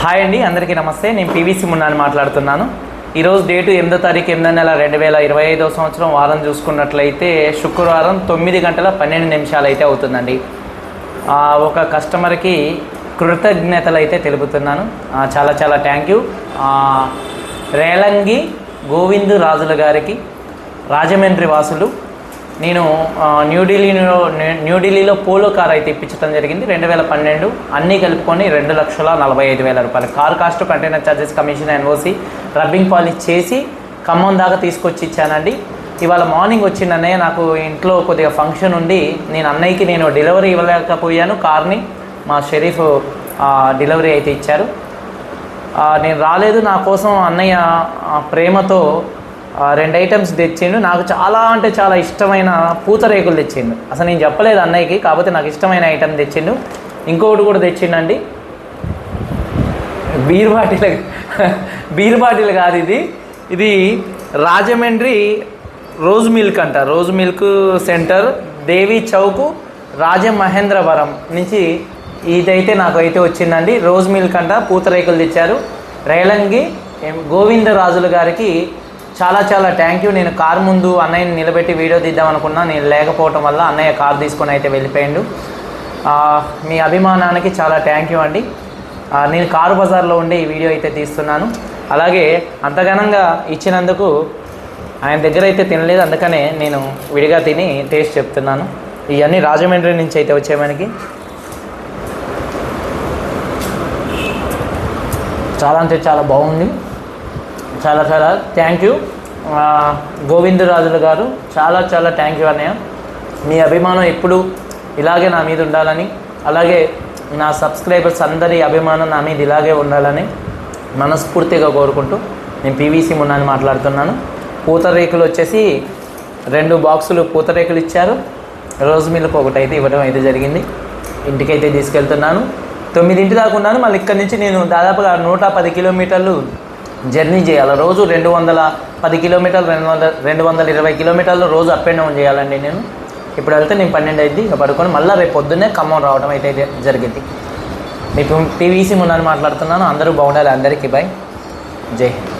Hi అండి అందరికీ నమస్తే. నేను పీవీసీ మున్నాని మాట్లాడుతున్నాను. ఈరోజు డేటు ఎనిమిదో తారీఖు ఎనిమిదో నెల రెండు వేల ఇరవై ఐదో సంవత్సరం వారం చూసుకున్నట్లయితే శుక్రవారం తొమ్మిది గంటల పన్నెండు నిమిషాలు అయితే అవుతుందండి ఒక కస్టమర్కి కృతజ్ఞతలు అయితే తెలుపుతున్నాను చాలా చాలా థ్యాంక్ యూ. రేలంగి గోవిందు రాజుల గారికి రాజమండ్రి వాసులు నేను న్యూఢిల్లీలో న్యూఢిల్లీలో పోలో కార్ అయితే ఇప్పించడం జరిగింది. రెండు వేల పన్నెండు అన్నీ కలుపుకొని రెండు లక్షల నలభై ఐదు వేల రూపాయలు. Car cost container charges commission NOC rubbing polish చేసి ఖమ్మం దాకా తీసుకొచ్చి ఇచ్చానండి. ఇవాళ మార్నింగ్ వచ్చింది అన్నయ్య నాకు ఇంట్లో కొద్దిగా ఫంక్షన్ ఉండి నేను అన్నయ్యకి నేను డెలివరీ ఇవ్వలేకపోయాను. కార్ని మా షరీఫ్ డెలివరీ అయితే ఇచ్చారు. నేను రాలేదు. నా కోసం అన్నయ్య ప్రేమతో రెండు ఐటమ్స్ తెచ్చిండు. నాకు చాలా అంటే చాలా ఇష్టమైన పూతరేకులు తెచ్చిండు. అసలు నేను చెప్పలేదు అన్నయ్యకి కాకపోతే నాకు ఇష్టమైన ఐటమ్ తెచ్చిండు. ఇంకొకటి కూడా తెచ్చిండండి. బీర్ బాటిల్ బీర్ బాటిల్ కాదు ఇది. ఇది రాజమండ్రి రోజ్ మిల్క్ అంట. Rose milk centre Devi Chowk Rajamahendravaram నుంచి ఇదైతే నాకు అయితే వచ్చిందండి. రోజ్ మిల్క్ అంట పూతరేకులు తెచ్చారు. రేలంగి ఎం- గోవిందరాజులు గారికి చాలా చాలా థ్యాంక్ యూ నేను కార్ ముందు అన్నయ్యని నిలబెట్టి వీడియో తీద్దాం అనుకున్నా. నేను లేకపోవటం వల్ల అన్నయ్య కారు తీసుకొని అయితే వెళ్ళిపోయిండు. మీ అభిమానానికి చాలా థ్యాంక్ యూ అండి. నేను కారు బజార్లో ఉండి ఈ వీడియో అయితే తీస్తున్నాను. అలాగే అంతగానంగా ఇచ్చినందుకు ఆయన దగ్గర అయితే తినలేదు. అందుకనే నేను విడిగా తిని టేస్ట్ చెప్తున్నాను. ఇవన్నీ రాజమండ్రి నుంచి అయితే వచ్చే మనకి. చాలా అంటే చాలా బాగుంది. చాలా చాలా థ్యాంక్ యూ గోవిందరాజులు గారు చాలా చాలా థ్యాంక్ యూ అన్నయ్య. మీ అభిమానం ఎప్పుడు ఇలాగే నా మీద ఉండాలని అలాగే నా సబ్స్క్రైబర్స్ అందరి అభిమానం నా మీద ఇలాగే ఉండాలని మనస్ఫూర్తిగా కోరుకుంటూ నేను పీవీసీ మున్నాని మాట్లాడుతున్నాను. పూతరేకులు వచ్చేసి రెండు బాక్సులు పూతరేకులు ఇచ్చారు. రోజ్ మిల్క్ ఒకటి అయితే ఇవ్వడం అయితే జరిగింది. ఇంటికైతే తీసుకెళ్తున్నాను. తొమ్మిదింటి దాకా ఉన్నాను. మళ్ళీ ఇక్కడి నుంచి నేను దాదాపుగా నూట పది కిలోమీటర్లు జర్నీ చేయాలి. రోజు రెండు వందల పది కిలోమీటర్లు రెండు వందల రెండు వందల ఇరవై కిలోమీటర్లు రోజు అప్ అండ్ డౌన్ చేయాలండి నేను. ఇప్పుడు వెళ్తే నేను పన్నెండు అయింది ఇక పడుకొని మళ్ళీ రేపు పొద్దున్నే ఖమ్మం రావడం అయితే జరిగింది. మీకు పీవీసీ మున్నాని మాట్లాడుతున్నాను. అందరూ బాగుండాలి. అందరికీ బాయ్ జై హింద్.